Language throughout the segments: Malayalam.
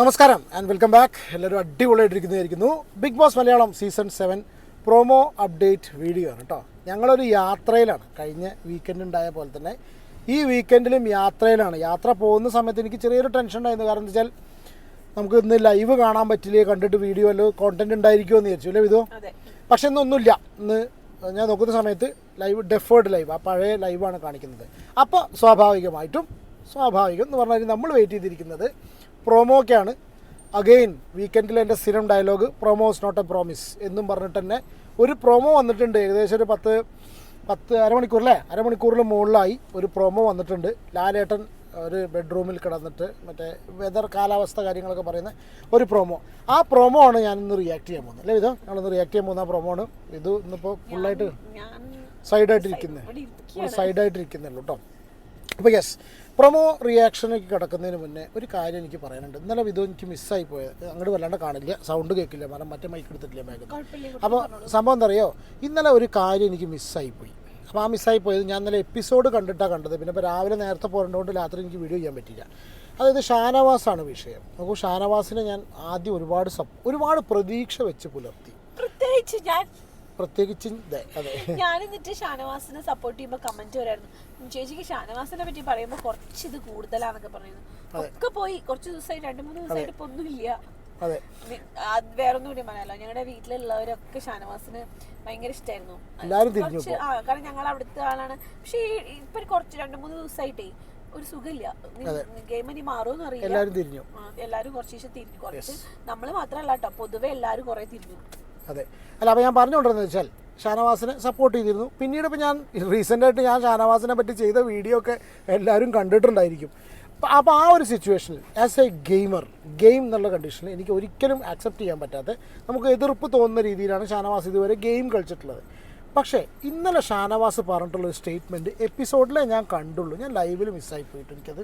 നമസ്കാരം ആൻഡ് വെൽക്കം ബാക്ക് എല്ലാവരും അടിപൊളിയായിട്ടിരിക്കുന്നതായിരിക്കുന്നു. Big Boss Malayalam season seven promo update video ആണ് കേട്ടോ ഞങ്ങളൊരു യാത്രയിലാണ്. കഴിഞ്ഞ വീക്കെൻഡ് ഉണ്ടായ പോലെ തന്നെ. ഈ വീക്കെൻഡിലും യാത്രയിലാണ്. യാത്ര പോകുന്ന സമയത്ത് എനിക്ക് ചെറിയൊരു ടെൻഷൻ ഉണ്ടായിരുന്നു. കാരണം എന്താ വെച്ചാൽ നമുക്ക് ഇന്ന് ലൈവ് കാണാൻ പറ്റില്ലേ? കണ്ടിട്ട് വീഡിയോ അല്ലോ കോണ്ടന്റ് ഉണ്ടായിരിക്കുമോ എന്ന് വിചാരിച്ചു. അല്ലേ ഇതോ അതെ. പക്ഷെ ഇന്നൊന്നുമില്ല ഇന്ന് ഞാൻ നോക്കുന്ന സമയത്ത് ലൈവ് ഡെഫേർഡ് ലൈവ് ആ പഴയ ലൈവാണ് കാണിക്കുന്നത്. അപ്പോൾ സ്വാഭാവികമായിട്ടും സ്വാഭാവികം എന്ന് പറഞ്ഞാൽ നമ്മൾ വെയിറ്റ് ചെയ്തിരിക്കുന്നത് പ്രൊമോക്കാണ് അഗെയിൻ വീക്കെൻഡിൽ എന്റെ സ്ഥിരം dialogue promos not a promise എന്നും പറഞ്ഞിട്ട് തന്നെ ഒരു പ്രൊമോ വന്നിട്ടുണ്ട്. ഏകദേശം ഒരു പത്ത് പത്ത് അരമണിക്കൂർ അല്ലേ? അരമണിക്കൂറിന് മുകളിലായി ഒരു പ്രൊമോ വന്നിട്ടുണ്ട്. ലാലേട്ടൻ ഒരു ബെഡ്റൂമിൽ കിടന്നിട്ട് മറ്റേ വെതർ കാലാവസ്ഥ കാര്യങ്ങളൊക്കെ പറയുന്ന ഒരു പ്രൊമോ ആ പ്രൊമോ ആണ് ഞാൻ ഇന്ന് റിയാക്ട് ചെയ്യാൻ പോകുന്നത്. അല്ലേ ഇത് ഞങ്ങളിന്ന് റിയാക്ട് ചെയ്യാൻ പോകുന്ന ആ പ്രൊമോ ആണ്. ഇത് ഇന്നിപ്പോൾ ഫുള്ളായിട്ട് സൈഡായിട്ടിരിക്കുന്നത്. സൈഡായിട്ടിരിക്കുന്നുള്ളൂ കേട്ടോ അപ്പോൾ യെസ് പ്രൊമോ റിയാക്ഷനിലേക്ക് കിടക്കുന്നതിന് മുന്നേ ഒരു കാര്യം എനിക്ക് പറയാനുണ്ട്. ഇന്നലെ ഇത് എനിക്ക് മിസ്സായി പോയത്. അങ്ങോട്ട് വല്ലാണ്ട് കാണില്ല സൗണ്ട് കേൾക്കില്ല കാരണം മറ്റേ മൈക്ക് എടുത്തിട്ടില്ല ബാഗ് അപ്പോൾ സംഭവം എന്താ അറിയോ? ഇന്നലെ ഒരു കാര്യം എനിക്ക് മിസ്സായി പോയി. അപ്പോൾ ആ മിസ്സായി പോയത് ഞാൻ ഇന്നലെ എപ്പിസോഡ് കണ്ടിട്ടാണ് കണ്ടത്. പിന്നെ ഇപ്പോൾ രാവിലെ നേരത്തെ പോരേണ്ടതുകൊണ്ട് രാത്രി എനിക്ക് വീഡിയോ ചെയ്യാൻ പറ്റില്ല അതായത് ഷാനവാസാണ് വിഷയം. നോക്കൂ ഷാനവാസിനെ ഞാൻ ആദ്യം ഒരുപാട് സപ് ഒരുപാട് പ്രതീക്ഷ വെച്ച് പുലർത്തി. പ്രത്യേകിച്ച് ഞാൻ പ്രത്യേകിച്ച് അതെ. ഞാൻ എന്നിട്ട് ഷാനവാസിനെ സപ്പോർട്ട് ചെയ്യുമ്പോൾ കമന്റ് വരായിരുന്നു. ചേച്ചിക്ക് ഷാനവാസിനെ പറ്റി പറയുമ്പോൾ കുറച്ച് ഇത് കൂടുതലാന്നൊക്കെ പറയുന്നു. ഒക്കെ പോയി. കുറച്ച് ദിവസമായി രണ്ട് മൂന്ന് ദിവസമായിട്ട് ഇപ്പൊ ഒന്നുമില്ല. അതെ. വേറൊന്നും കൂടി പറയാലോ. ഞങ്ങളുടെ വീട്ടിലുള്ളവരൊക്കെ ഷാനവാസിന് ഭയങ്കര ഇഷ്ടമായിരുന്നു കുറച്ച് ആ കാരണം ഞങ്ങൾ അവിടുത്തെ ആളാണ്. പക്ഷേ ഇപ്പൊ കുറച്ച് രണ്ട് മൂന്ന് ദിവസമായിട്ടേ ഒരു സുഖമില്ല. ഗെയിം ഇനി മാറുമെന്ന് അറിയില്ല. എല്ലാവരും തിരിഞ്ഞു. എല്ലാരും കുറച്ച് തിരിഞ്ഞു. കുറച്ച് നമ്മൾ മാത്രമല്ല കേട്ടോ. പൊതുവെ എല്ലാരും കുറെ തിരിഞ്ഞു. അതെ. അല്ല അപ്പോൾ ഞാൻ പറഞ്ഞുകൊണ്ടിരുന്നത് വെച്ചാൽ ഷാനവാസിനെ സപ്പോർട്ട് ചെയ്തിരുന്നു. പിന്നീട് ഇപ്പോൾ ഞാൻ റീസെന്റായിട്ട് ഞാൻ ഷാനവാസിനെ പറ്റി ചെയ്ത വീഡിയോ ഒക്കെ എല്ലാവരും കണ്ടിട്ടുണ്ടായിരിക്കും. അപ്പോൾ ആ ഒരു സിറ്റുവേഷനിൽ ആസ് എ ഗെയിമർ ഗെയിം എന്നുള്ള കണ്ടീഷനിൽ എനിക്ക് ഒരിക്കലും ആക്സെപ്റ്റ് ചെയ്യാൻ പറ്റാത്ത നമുക്ക് എതിർപ്പ് തോന്നുന്ന രീതിയിലാണ് ഷാനവാസ് ഇതുവരെ ഗെയിം കളിച്ചിട്ടുള്ളത്. പക്ഷേ ഇന്നലെ ഷാനവാസ് പറഞ്ഞിട്ടുള്ള ഒരു സ്റ്റേറ്റ്മെന്റ് എപ്പിസോഡിലേ ഞാൻ കണ്ടുള്ളൂ. ഞാൻ ലൈവിൽ മിസ്സായി പോയിട്ട് എനിക്കത്.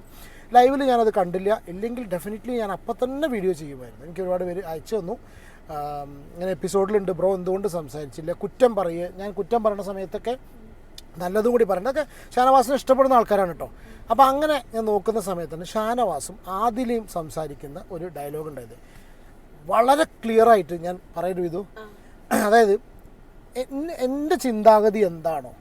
ലൈവിൽ ഞാനത് കണ്ടില്ല. ഇല്ലെങ്കിൽ ഡെഫിനറ്റ്ലി ഞാൻ അപ്പം തന്നെ വീഡിയോ ചെയ്യുമായിരുന്നു. എനിക്ക് ഒരുപാട് പേര് അയച്ചു തന്നു. ഇങ്ങനെ എപ്പിസോഡിലുണ്ട് ബ്രോ എന്തുകൊണ്ട് സംസാരിച്ചില്ല? കുറ്റം പറയുക ഞാൻ കുറ്റം പറയുന്ന സമയത്തൊക്കെ നല്ലതും കൂടി പറയണം. അതൊക്കെ ഷാനവാസിനെ ഇഷ്ടപ്പെടുന്ന ആൾക്കാരാണ് കേട്ടോ. അപ്പോൾ അങ്ങനെ ഞാൻ നോക്കുന്ന സമയത്താണ് ഷാനവാസും ആദിലയും സംസാരിക്കുന്ന ഒരു ഡയലോഗ് ഉണ്ടായത്. വളരെ ക്ലിയർ ആയിട്ട് ഞാൻ പറയുന്നു ഇതു അതായത് എൻ- എന്റെ ചിന്താഗതി എന്താണോ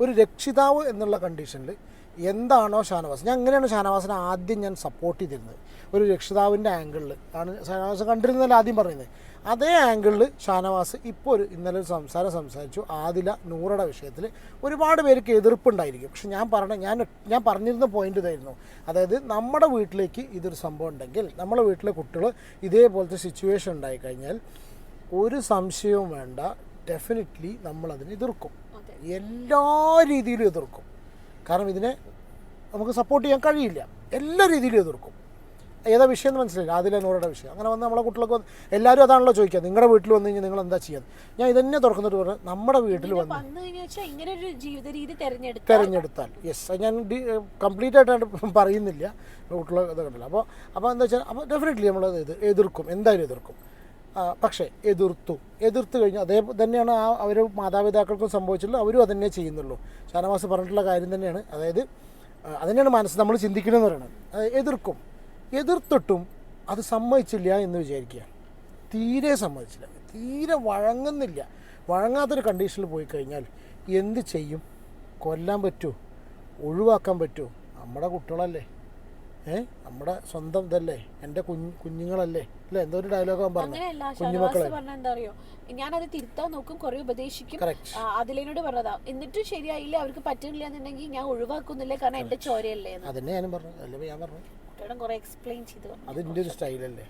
ഒരു രക്ഷിതാവ് എന്നുള്ള കണ്ടീഷനിൽ എന്താണോ ഷാനവാസ്. ഞാൻ അങ്ങനെയാണ് ഷാനവാസിനെ ആദ്യം ഞാൻ സപ്പോർട്ട് ചെയ്തിരുന്നത്. ഒരു രക്ഷിതാവിന്റെ ആംഗിളിൽ ആണ് ഷാനവാസ് കണ്ടിരുന്നതല്ല ആദ്യം പറയുന്നത്? അതേ ആംഗിളിൽ ഷാനവാസ് ഇപ്പോൾ ഒരു ഇന്നലെ ഒരു സംസാരം സംസാരിച്ചു. ആദില നൂറയുടെ വിഷയത്തിൽ ഒരുപാട് പേർക്ക് എതിർപ്പുണ്ടായിരിക്കും. പക്ഷെ ഞാൻ പറഞ്ഞ ഞാൻ ഞാൻ പറഞ്ഞിരുന്ന പോയിന്റ് ഇതായിരുന്നു. അതായത് നമ്മുടെ വീട്ടിലേക്ക് ഇതൊരു സംഭവം ഉണ്ടെങ്കിൽ നമ്മുടെ വീട്ടിലെ കുട്ടികൾ ഇതേപോലത്തെ സിറ്റുവേഷൻ ഉണ്ടായിക്കഴിഞ്ഞാൽ ഒരു സംശയവും വേണ്ട. ഡെഫിനറ്റ്ലി നമ്മളതിനെ എതിർക്കും. എല്ലാ രീതിയിലും എതിർക്കും. കാരണം ഇതിനെ നമുക്ക് സപ്പോർട്ട് ചെയ്യാൻ കഴിയില്ല. എല്ലാ രീതിയിലും എതിർക്കും. ഏതാ വിഷയം എന്ന് മനസ്സിലായില്ല. ആദില നൂറുടെ വിഷയം. അങ്ങനെ വന്ന് നമ്മളെ കുട്ടികളൊക്കെ എല്ലാവരും അതാണല്ലോ ചോദിക്കുക. നിങ്ങളുടെ വീട്ടിൽ വന്നു കഴിഞ്ഞാൽ നിങ്ങൾ എന്താ ചെയ്യുന്നത് ഞാൻ ഇതന്നെ തുറക്കുന്നിട്ട് പറഞ്ഞു നമ്മുടെ വീട്ടിൽ വന്ന് തിരഞ്ഞെടുത്താൽ യെസ് ഞാൻ കംപ്ലീറ്റ് ആയിട്ടാണ് പറയുന്നില്ല. കുട്ടികളെ ഇത് കണ്ടില്ല. അപ്പോൾ അപ്പോൾ എന്താ വെച്ചാൽ അപ്പോൾ ഡെഫിനറ്റ്ലി നമ്മൾ ഇത് എതിർക്കും. എന്തായാലും എതിർക്കും. പക്ഷേ എതിർത്തു. എതിർത്ത് കഴിഞ്ഞാൽ അതേ തന്നെയാണ് ആ അവർ മാതാപിതാക്കൾക്കും സംഭവിച്ചിട്ടുള്ളത്. അവരും അതന്നെ ചെയ്യുന്നുള്ളൂ. ഷാനവാസ് പറഞ്ഞിട്ടുള്ള കാര്യം തന്നെയാണ്. അതായത് ആ, അതന്നെയാണ് മനസ്സ് നമ്മൾ ചിന്തിക്കണമെന്ന് പറയുന്നത്. എതിർക്കും. എതിർത്തിട്ടും അത് സമ്മതിച്ചില്ല എന്ന് വിചാരിക്കുക. തീരെ സമ്മതിച്ചില്ല. തീരെ വഴങ്ങുന്നില്ല. വഴങ്ങാത്തൊരു കണ്ടീഷനിൽ പോയി കഴിഞ്ഞാൽ എന്ത് ചെയ്യും? കൊല്ലാൻ പറ്റുമോ ഒഴിവാക്കാൻ പറ്റുമോ നമ്മുടെ കുട്ടികളല്ലേ? ഏ? നമ്മുടെ സ്വന്തം ഇതല്ലേ? എന്റെ കുഞ്ഞ് കുഞ്ഞുങ്ങളല്ലേ? അല്ലേ? എന്തോ ഒരു ഡയലോഗ് പറഞ്ഞു. കുഞ്ഞുമക്കളെ എന്താ അറിയോ ഞാനത് തിരുത്താൻ നോക്കും കുറെ ഉപദേശിക്കും. അതിലേനോട് പറഞ്ഞതാ. എന്നിട്ടും ശരിയായില്ല അവർക്ക് പറ്റുന്നില്ല എന്നുണ്ടെങ്കിൽ ഞാൻ ഒഴിവാക്കുന്നില്ല കാരണം എന്റെ ചോരയല്ലേ അതന്നെ ഞാനും പറഞ്ഞു. അല്ലേ ഞാൻ പറഞ്ഞു. കുട്ടിയോടും കുറെ എക്സ്പ്ലെയിൻ ചെയ്തു. അതിന്റെ ഒരു സ്റ്റൈലല്ലേ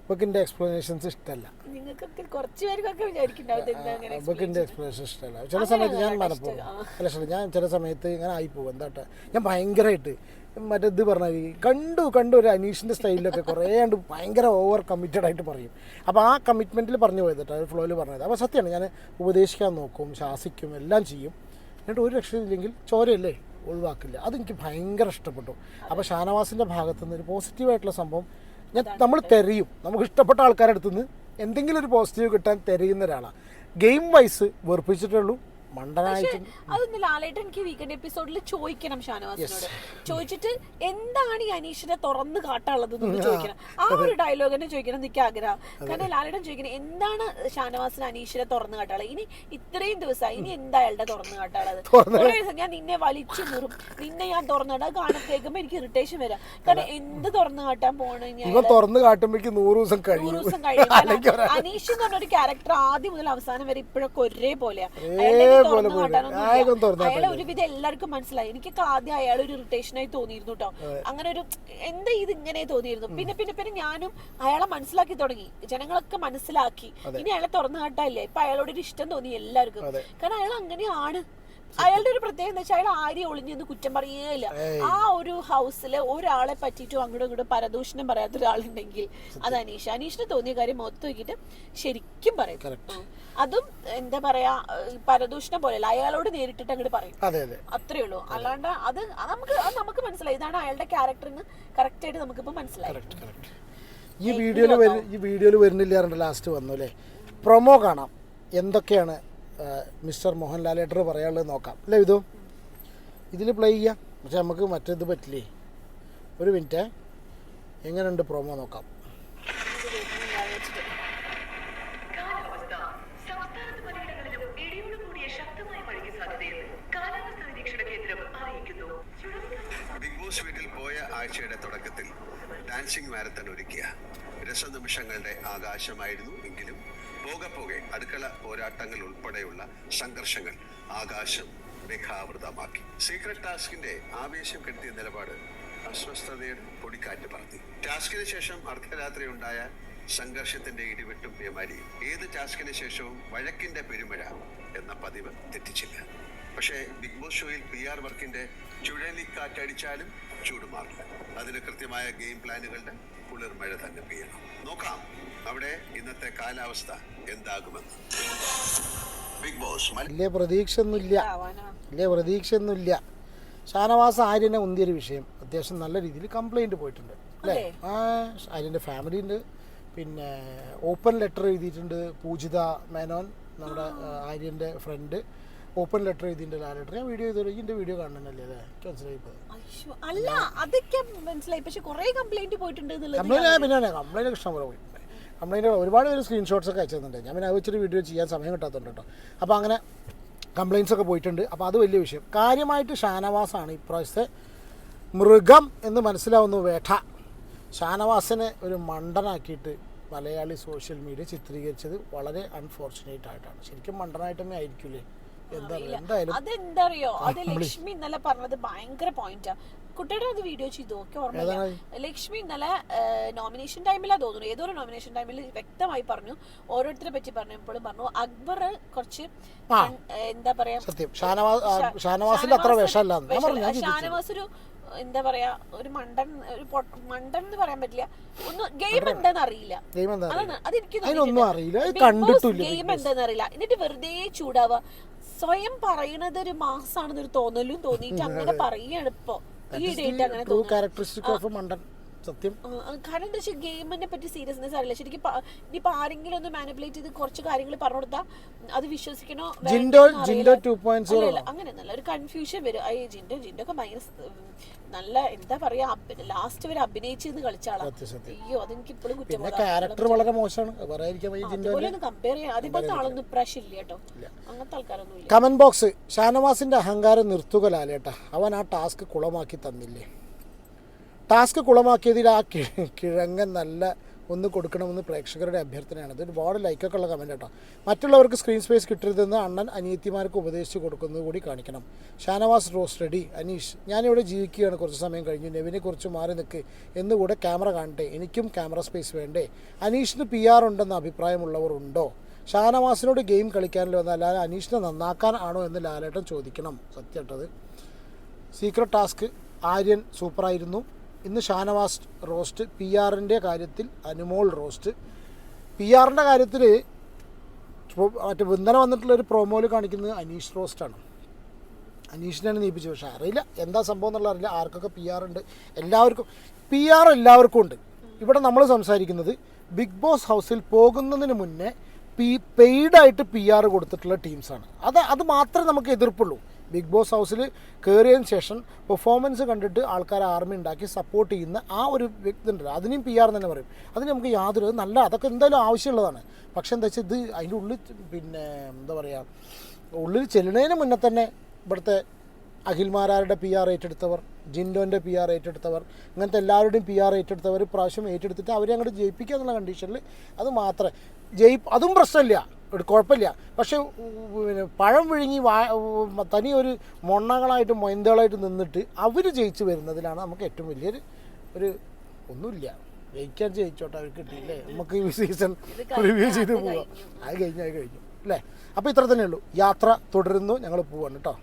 ഇപ്പൊക്കെ എന്റെ എക്സ്പ്ലനേഷൻസ് ഇഷ്ടമല്ല നിങ്ങൾക്കൊക്കെ കുറച്ച് പേർക്കൊക്കെ വിചാരിക്കുന്നുണ്ടാവും എക്സ്പ്ലനേഷൻ ഇഷ്ടമല്ല ചില സമയത്ത് ഞാൻ മനപ്പോ അല്ല ശരി ഞാൻ ചില സമയത്ത് ഇങ്ങനെ ആയി പോകും എന്താട്ടാ ഞാൻ ഭയങ്കരമായിട്ട് മറ്റേ ഇത് പറഞ്ഞാൽ കണ്ടു കണ്ടു ഒരു അനീഷിന്റെ സ്റ്റൈലിലൊക്കെ കുറേ കണ്ട് ഭയങ്കര ഓവർ കമ്മിറ്റഡ് ആയിട്ട് പറയും. അപ്പോൾ ആ കമ്മിറ്റ്മെന്റിൽ പറഞ്ഞു പോയത് കേട്ടോ ഒരു ഫ്ലോയിൽ പറഞ്ഞത്. അപ്പോൾ സത്യമാണ് ഞാൻ ഉപദേശിക്കാൻ നോക്കും ശാസിക്കും എല്ലാം ചെയ്യും. എന്നിട്ട് ഒരു രക്ഷയില്ലെങ്കിൽ ചോരയല്ലേ? ഒഴിവാക്കില്ല. അതെനിക്ക് ഭയങ്കര ഇഷ്ടപ്പെട്ടു. അപ്പോൾ ഷാനവാസിന്റെ ഭാഗത്തു നിന്ന് ഒരു പോസിറ്റീവായിട്ടുള്ള സംഭവം ഞാൻ നമ്മൾ തെരയും. നമുക്ക് ഇഷ്ടപ്പെട്ട ആൾക്കാരുടെ അടുത്തുനിന്ന് എന്തെങ്കിലും ഒരു പോസിറ്റീവ് കിട്ടാൻ തിരയുന്ന ഒരാളാണ് ഗെയിം വൈസ് വെറുപ്പിച്ചിട്ടേ ഉള്ളൂ. മണ്ടനായിട്ട് അതൊന്ന് ലാലേട്ടൻ എനിക്ക് വീക്കെൻഡ് എപ്പിസോഡിൽ ചോദിക്കണം ഷാനവാസിനോട്. ചോദിച്ചിട്ട് എന്താണ് ഈ അനീഷിനെ തുറന്ന് കാട്ടാനുള്ളത് ചോദിക്കണം. ആ ഒരു ഡയലോഗ് തന്നെ ചോദിക്കണം. എനിക്ക് ആഗ്രഹം. കാരണം ലാലേട്ടൻ ചോദിക്കണം എന്താണ് ഷാനവാസിന് അനീഷിനെ തുറന്ന് കാട്ടാളത് ഇനി ഇത്രയും ദിവസം ഇനി എന്താ അയാളുടെ തുറന്ന് കാട്ടാളത് ഞാൻ നിന്നെ വലിച്ചു മുറും. നിന്നെ ഞാൻ തുറന്നിടാൻ കാട്ടാ. കാണത്തേക്കുമ്പോ എനിക്ക് ഇറിറ്റേഷൻ വരാം. കാരണം എന്ത് തുറന്ന് കാട്ടാൻ പോണു ഞാൻ തുറന്ന് കാട്ടുമ്പോഴേക്ക് നൂറ് ദിവസം കഴിഞ്ഞു കഴിയും. അനീഷ് എന്ന് പറഞ്ഞ ഒരു ക്യാരക്ടർ ആദ്യം മുതൽ അവസാനം വരെ ഇപ്പോഴൊക്കെ ഒരേപോലെയാ. അയാളുടെ ഒരേപോലെ തുറന്നു പോലെ. അയാളെ ഒരുവിധം എല്ലാവർക്കും മനസ്സിലായി. എനിക്കൊക്കെ ആദ്യം അയാൾ ഒരു ഇറിറ്റേഷൻ ആയി തോന്നിയിരുന്നു കേട്ടോ അങ്ങനെ ഒരു എന്താ ഇത് ഇങ്ങനെ തോന്നിയിരുന്നു? പിന്നെ പിന്നെ പിന്നെ ഞാനും അയാളെ മനസ്സിലാക്കി തുടങ്ങി. ജനങ്ങളൊക്കെ മനസ്സിലാക്കി. ഇനി അയാളെ തുറന്നു കാട്ടാല്ലേ ഇപ്പൊ അയാളോട് ഒരു ഇഷ്ടം തോന്നി എല്ലാവർക്കും. കാരണം അയാൾ അങ്ങനെയാണ്. അയാളുടെ ഒരു പ്രത്യേകത എന്ന് വെച്ചാൽ അയാൾ ആരെയും ഒളിഞ്ഞെന്ന് കുറ്റം പറയുകയില്ല. ആ ഒരു ഹൗസിൽ ഒരാളെ പറ്റിയിട്ടും അങ്ങോട്ടും ഇങ്ങോട്ടും പരദൂഷണം പറയാത്ത ഒരാളുണ്ടെങ്കിൽ അത് അനീഷ്. അനീഷിന് തോന്നിയ കാര്യം മൊത്തം നോക്കിയിട്ട് ശരിക്കും പറയും. അതും എന്താ പറയാ പരദൂഷണം പോലെയല്ല. അയാളോട് നേരിട്ടിട്ട് അങ്ങോട്ട് പറയും. അതെ അതെ. അത്രേ ഉള്ളൂ. അല്ലാണ്ട് അത് നമുക്ക് അത് നമുക്ക് മനസ്സിലായി. ഇതാണ് അയാളുടെ ക്യാരക്ടറിന് കറക്റ്റ് ആയിട്ട് നമുക്കിപ്പോ മനസ്സിലായി. ഈ വീഡിയോയിൽ ഈ വീഡിയോയിൽ വരുന്നില്ല ലാസ്റ്റ് വന്നു അല്ലേ? പ്രൊമോ കാണാം. എന്തൊക്കെയാണ് മിസ്റ്റർ മോഹൻലാലേട്ടർ പറയാനുള്ളത് നോക്കാം. അല്ലേ ഇതു ഇതിൽ പ്ലേ ചെയ്യാം. പക്ഷെ നമുക്ക് മറ്റേത് പറ്റില്ലേ? ഒരു മിനിറ്റ്. എങ്ങനെയുണ്ട് പ്രോമോ നോക്കാം. ബിഗ് ബോസ് വീട്ടിൽ പോയ ആഴ്ചയുടെ തുടക്കത്തിൽ ഡാൻസിംഗ് മാരത്തൺ ഒരുക്കിയ രസനിമിഷങ്ങളുടെ ആകാശമായിരുന്നു എങ്കിലും പോകെ പോകെ അടുക്കള പോരാട്ടങ്ങൾ ഉൾപ്പെടെയുള്ള സംഘർഷങ്ങൾ ആകാശം മേഘാവൃതമാക്കി. സീക്രട്ട് ടാസ്കിന്റെ ആവേശം കെട്ടിയ നിലപാട് അസ്വസ്ഥതയുടെ പൊടിക്കാറ്റ് പറഞ്ഞു ടാസ്കിന് ശേഷം അർദ്ധരാത്രി ഉണ്ടായ സംഘർഷത്തിന്റെ ഇടിവെട്ടും പേമാരിയും ഏത് ടാസ്കിന് ശേഷവും വഴക്കിന്റെ പെരുമഴ എന്ന പതിവ് തെറ്റിച്ചില്ല. പക്ഷേ ബിഗ് ബോസ് ഷോയിൽ പി ആർ വർക്കിന്റെ ചുഴലിക്കാറ്റടിച്ചാലും ചൂട് മാറില്ല അതിന് കൃത്യമായ ഗെയിം പ്ലാനുകളുടെ കുളിർമഴ തന്നെ പെയ്യണം. നോക്കാം അവിടെ ഇന്നത്തെ കാലാവസ്ഥ എന്താകുമെന്ന്. ബിഗ് ബോസ് വലിയ പ്രതീക്ഷയൊന്നുമില്ല. ഒന്നുമില്ല വലിയ പ്രതീക്ഷയൊന്നുമില്ല. ഷാനവാസ് ആര്യനെ ഉന്തിയൊരു വിഷയം. അത്യാവശ്യം നല്ല രീതിയിൽ കംപ്ലൈന്റ് പോയിട്ടുണ്ട്. അല്ലേ? ആ ആര്യന്റെ ഫാമിലി ഉണ്ട്. പിന്നെ ഓപ്പൺ ലെറ്റർ എഴുതിയിട്ടുണ്ട് പൂജിത മേനോൻ നമ്മുടെ ആര്യന്റെ ഫ്രണ്ട് ഓപ്പൺ ലെറ്റർ എഴുതിയിട്ടുണ്ട് ലെറ്റർ ഞാൻ വീഡിയോ ചെയ്തോളൂ ഇതിന്റെ വീഡിയോ കാണണല്ലേ അല്ലേ മനസ്സിലായി അയ്യോ, അല്ല അതൊക്കെ മനസ്സിലായി. പക്ഷേ കുറേ കംപ്ലൈന്റ് പോയിട്ടുണ്ട് കംപ്ലൈന്റ് പിന്നെ കംപ്ലൈന്റ് ഇഷ്ടം പോലെ പോയിട്ടുണ്ട് കംപ്ലൈന്റ് ഒരുപാട് പേര് സ്ക്രീൻഷോട്ട്സ് ഒക്കെ അയച്ചിട്ടുണ്ട് ഞാൻ പിന്നെ അത് വെച്ചൊരു വീഡിയോ ചെയ്യാൻ സമയം കിട്ടാത്തതുണ്ട് കേട്ടോ. അപ്പോൾ അങ്ങനെ കംപ്ലയിൻസ് ഒക്കെ പോയിട്ടുണ്ട്. അപ്പോൾ അത് വലിയ വിഷയം. കാര്യമായിട്ട് ഷാനവാസാണ് ഇപ്രാവശ്യത്തെ മൃഗം എന്ന് മനസ്സിലാവുന്നു വേട്ട. ഷാനവാസിനെ ഒരു മണ്ടനാക്കിയിട്ട് മലയാളി സോഷ്യൽ മീഡിയ ചിത്രീകരിച്ചത് വളരെ അൺഫോർച്ചുനേറ്റ് ആയിട്ടാണ്. ശരിക്കും മണ്ടനായിട്ട് തന്നെ ആയിരിക്കില്ലേ എന്താ എന്തായാലും അതെന്താ അറിയോ അത് ലക്ഷ്മി ഇന്നലെ പറഞ്ഞത് ഭയങ്കര പോയിന്റാ കുട്ടിയുടെ അത് വീഡിയോ ചെയ്തു ഒക്കെ ഓർമ്മ ലക്ഷ്മി ഇന്നലെ നോമിനേഷൻ ടൈമിലാ തോന്നുന്നു. ഏതോ ഒരു നോമിനേഷൻ ടൈമിൽ വ്യക്തമായി പറഞ്ഞു. ഓരോരുത്തരെ പറ്റി പറഞ്ഞപ്പോഴും പറഞ്ഞു. അക്ബർ കുറച്ച് എന്താ പറയാ? ഷാനവാസിന്റെ അത്ര ഷാനവാസ് ഒരു എന്താ പറയാ ഒരു മണ്ടൻ ഒരു മണ്ടൻ എന്ന് പറയാൻ പറ്റില്ല. ഒന്ന് ഗെയിം എന്താന്ന് അറിയില്ല. അതാണ് അതെനിക്ക് ഗെയിം എന്താന്ന് അറിയില്ല. എന്നിട്ട് വെറുതെ ചൂടാവുക. സ്വയം പറയണത് ഒരു മാസാണെന്നൊരു തോന്നലും തോന്നിയിട്ട് അങ്ങനെ പറയാണ് ഇപ്പൊ. ഈ ഡേറ്റ് അങ്ങനെ ട്രൂ തോന്നുന്നു ക്യാരക്ടറിസ്റ്റിക് ഓഫ് മണ്ടൻ സത്യം. കാരണം എന്താ വെച്ചാൽ ഗെയിമിനെ പറ്റി സീരിയസ്നെസ് അറിയില്ല. ശരിക്കും ഇനിയിപ്പോ ആരെങ്കിലും ഒന്ന് മാനിപ്പുലേറ്റ് ചെയ്ത് കുറച്ച് കാര്യങ്ങൾ പറഞ്ഞു കൊടുത്താൽ അത് വിശ്വസിക്കണോ Jinto Jinto. Two point zero അല്ല, ഒരു കൺഫ്യൂഷൻ വരും. അയ്യ ജിൻഡോ ജിൻഡോ ഒക്കെ ഭയങ്കര നല്ല എന്താ പറയാ ലാസ്റ്റ് വരെ അഭിനയിച്ചെന്ന് കളിച്ച ആളാ. സത്യം, സത്യം. അയ്യോ അതെനിക്ക് ഇപ്പോഴും കുറ്റം ക്യാരക്ടർ വളരെ മോശമാണ്. കമ്പയർ ചെയ്യാം. അതുപോലത്തെ ആളൊന്നും ഇപ്രാവശ്യം ഇല്ല കേട്ടോ. അങ്ങനത്തെ ആൾക്കാരൊന്നും കമന്റ് ബോക്സ് ഷാനവാസിന്റെ അഹങ്കാരം നിർത്തുക ലാലേട്ടാ അവൻ ആ ടാസ്ക് കുളമാക്കി തന്നില്ലേ? ടാസ്ക് കുളമാക്കിയതിൽ ആ കിഴങ്ങൻ നല്ല ഒന്ന് കൊടുക്കണമെന്ന് പ്രേക്ഷകരുടെ അഭ്യർത്ഥനയാണ്. ഇത് ഒരുപാട് ലൈക്കൊക്കെ ഉള്ള കമന്റ് കേട്ടോ. മറ്റുള്ളവർക്ക് സ്ക്രീൻ സ്പേസ് കിട്ടരുതെന്ന് അണ്ണൻ അനിയത്തിമാർക്ക് ഉപദേശിച്ച് കൊടുക്കുന്നത് കൂടി കാണിക്കണം. ഷാനവാസ് റോസ് റെഡി അനീഷ് ഞാനിവിടെ ജീവിക്കുകയാണ്. കുറച്ച് സമയം കഴിഞ്ഞു. നെവിനെ കുറിച്ച് മാറി നിൽക്ക്. എന്നുകൂടെ ക്യാമറ കാണട്ടെ. എനിക്കും ക്യാമറ സ്പേസ് വേണ്ടേ? അനീഷിന് പി ആർ ഉണ്ടെന്ന അഭിപ്രായമുള്ളവർ ഉണ്ടോ? ഷാനവാസിനോട് ഗെയിം കളിക്കാനല്ലോ എന്ന് അല്ലാതെ അനീഷിനെ നന്നാക്കാൻ ആണോ എന്ന് ലാലേട്ടൻ ചോദിക്കണം. സത്യമായിട്ടത് സീക്രട്ട് ടാസ്ക് ആര്യൻ സൂപ്പറായിരുന്നു ഇന്ന് ഷാനവാസ് റോസ്റ്റ് പി ആറിന്റെ കാര്യത്തിൽ അനുമോൾ റോസ്റ്റ്. പി ആറിന്റെ കാര്യത്തിൽ മറ്റേ ഇന്നലെ വന്നിട്ടുള്ള ഒരു പ്രൊമോയിൽ കാണിക്കുന്നത് അനീഷ് റോസ്റ്റാണ്. അനീഷിനാണ് നീപ്പിച്ചത്. പക്ഷേ അറിയില്ല. എന്താ സംഭവം എന്നുള്ള അറിയില്ല. ആർക്കൊക്കെ പി ആർ ഉണ്ട്? എല്ലാവർക്കും പി ആർ എല്ലാവർക്കും ഉണ്ട്. ഇവിടെ നമ്മൾ സംസാരിക്കുന്നത് ബിഗ് ബോസ് ഹൗസിൽ പോകുന്നതിന് മുന്നേ പി പെയ്ഡായിട്ട് പി ആർ കൊടുത്തിട്ടുള്ള ടീംസാണ്. അത് അത് മാത്രമേ നമുക്ക് എതിർപ്പുള്ളൂ. ബിഗ് ബോസ് ഹൗസിൽ കയറിയതിന് ശേഷം പെർഫോമൻസ് കണ്ടിട്ട് ആൾക്കാർ ആർമി ഉണ്ടാക്കി സപ്പോർട്ട് ചെയ്യുന്ന ആ ഒരു വ്യക്തി ഉണ്ടല്ലോ അതിനെയും പി ആർ തന്നെ പറയും. അതിന് നമുക്ക് യാതൊരു നല്ല അതൊക്കെ എന്തായാലും ആവശ്യമുള്ളതാണ്. പക്ഷെ എന്താ വെച്ചാൽ ഇത് അതിന്റെ ഉള്ളിൽ പിന്നെ എന്താ പറയുക ഉള്ളിൽ ചെല്ലുന്നതിന് മുന്നേ തന്നെ ഇവിടുത്തെ അഖിൽമാരാരുടെ പി ആർ ഏറ്റെടുത്തവർ ജിൻഡോന്റെ പി ആർ ഏറ്റെടുത്തവർ ഇങ്ങനത്തെ എല്ലാവരുടെയും പി ആർ ഏറ്റെടുത്തവർ പ്രാവശ്യം ഏറ്റെടുത്തിട്ട് അവരെ അങ്ങോട്ട് ജയിപ്പിക്കുക എന്നുള്ള കണ്ടീഷനിൽ അത് മാത്രമേ ജയി അതും പ്രശ്നമില്ല. ഒരു കുഴപ്പമില്ല. പക്ഷേ പിന്നെ പഴം വിഴുങ്ങി വാ തനി ഒരു മൊണ്ണകളായിട്ട് മൊയന്തകളായിട്ട് നിന്നിട്ട് അവർ ജയിച്ചു വരുന്നതിലാണ് നമുക്ക് ഏറ്റവും വലിയൊരു ഒരു ഒന്നുമില്ല. ജയിക്കാൻ ജയിച്ചോട്ടെ അവർ കിട്ടിയില്ലേ? നമുക്ക് ഈ സീസൺ റിവ്യൂ ചെയ്ത് പോവാം. അത് കഴിഞ്ഞു അത് കഴിഞ്ഞു. അല്ലേ? അപ്പോൾ ഇത്ര തന്നെ ഉള്ളൂ. യാത്ര തുടരുന്നു ഞങ്ങൾ പോവാണ് കേട്ടോ.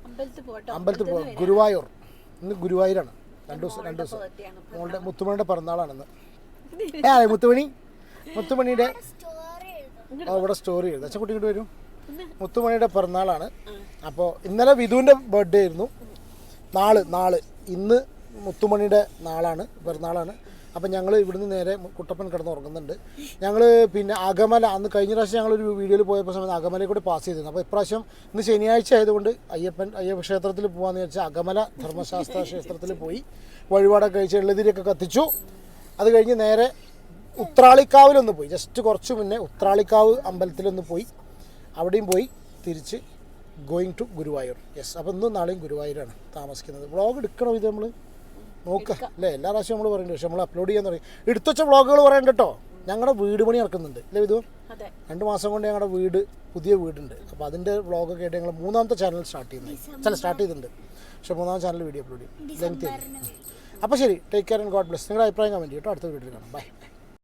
അമ്പലത്തിൽ പോവാം. ഗുരുവായൂർ. ഇന്ന് ഗുരുവായൂരാണ്. രണ്ട് ദിവസം രണ്ട് ദിവസം. മോളുടെ മുത്തുമണിയുടെ പിറന്നാളാണെന്ന് ഏ മുത്തുമണി. മുത്തുമണിയുടെ ആ, ഇവിടെ സ്റ്റോറി എഴുതും അച്ഛൻകുട്ടി ഇങ്ങോട്ട് വരും. മുത്തുമണിയുടെ പിറന്നാളാണ്. അപ്പോൾ ഇന്നലെ വിധുവിന്റെ ബർത്ത്ഡേ ആയിരുന്നു. നാൾ നാൾ. ഇന്ന് മുത്തുമണിയുടെ നാളാണ് പിറന്നാളാണ്. അപ്പം ഞങ്ങൾ ഇവിടുന്ന് നേരെ കുട്ടപ്പൻ കിടന്ന് ഉറങ്ങുന്നുണ്ട്. ഞങ്ങൾ പിന്നെ അകമല അന്ന് കഴിഞ്ഞ പ്രാവശ്യം ഞങ്ങളൊരു വീഡിയോയിൽ പോയപ്പോൾ സമയത്ത് അകമലയിൽ കൂടി പാസ് ചെയ്തിരുന്നു. അപ്പോൾ ഇപ്രാവശ്യം ഇന്ന് ശനിയാഴ്ച ആയതുകൊണ്ട് അയ്യപ്പൻ അയ്യപ്പ ക്ഷേത്രത്തിൽ പോകാമെന്ന് വെച്ചാൽ അകമല ധർമ്മശാസ്ത്ര ക്ഷേത്രത്തിൽ പോയി വഴിപാടൊക്കെ കഴിച്ച് എള്ളുതിരിയൊക്കെ കത്തിച്ചു. അത് കഴിഞ്ഞ് നേരെ ഉത്രാളിക്കാവിലൊന്ന് പോയി. ജസ്റ്റ് കുറച്ച് മുന്നേ ഉത്രാളിക്കാവ് അമ്പലത്തിലൊന്ന് പോയി. അവിടെയും പോയി തിരിച്ച് ഗോയിങ് ടു ഗുരുവായൂർ. യെസ് അപ്പോൾ ഇന്നും നാളെയും ഗുരുവായൂരാണ് താമസിക്കുന്നത്. വ്ളോഗ് എടുക്കണോ ഇത് നമ്മൾ നോക്കുക അല്ലേ എല്ലാ പ്രാവശ്യം നമ്മൾ പറയുന്നുണ്ട് പക്ഷെ നമ്മൾ അപ്ലോഡ് ചെയ്യാൻ തുടങ്ങി. എടുത്തുവച്ച വ്ളോഗുകൾ പറയണ്ട കേട്ടോ. ഞങ്ങളുടെ വീട് പണി നടക്കുന്നുണ്ട്. അല്ലേ വിധു? രണ്ട് മാസം കൊണ്ട് ഞങ്ങളുടെ വീട് പുതിയ വീടുണ്ട്. അപ്പോൾ അതിന്റെ വ്ളോഗൊക്കെ ആയിട്ട് ഞങ്ങൾ മൂന്നാമത്തെ ചാനൽ സ്റ്റാർട്ട് ചെയ്യുന്നത്. ചില സ്റ്റാർട്ട് ചെയ്തിട്ടുണ്ട്. പക്ഷേ മൂന്നാമത്തെ ചാനൽ വീഡിയോ അപ്ലോഡ് ചെയ്യും. ലെങ്ത് അപ്പോൾ ശരി take care and God bless നിങ്ങളുടെ അഭിപ്രായം കമന്റ് കേട്ടോ. അടുത്ത വീഡിയോയിൽ കാണാം. ബൈ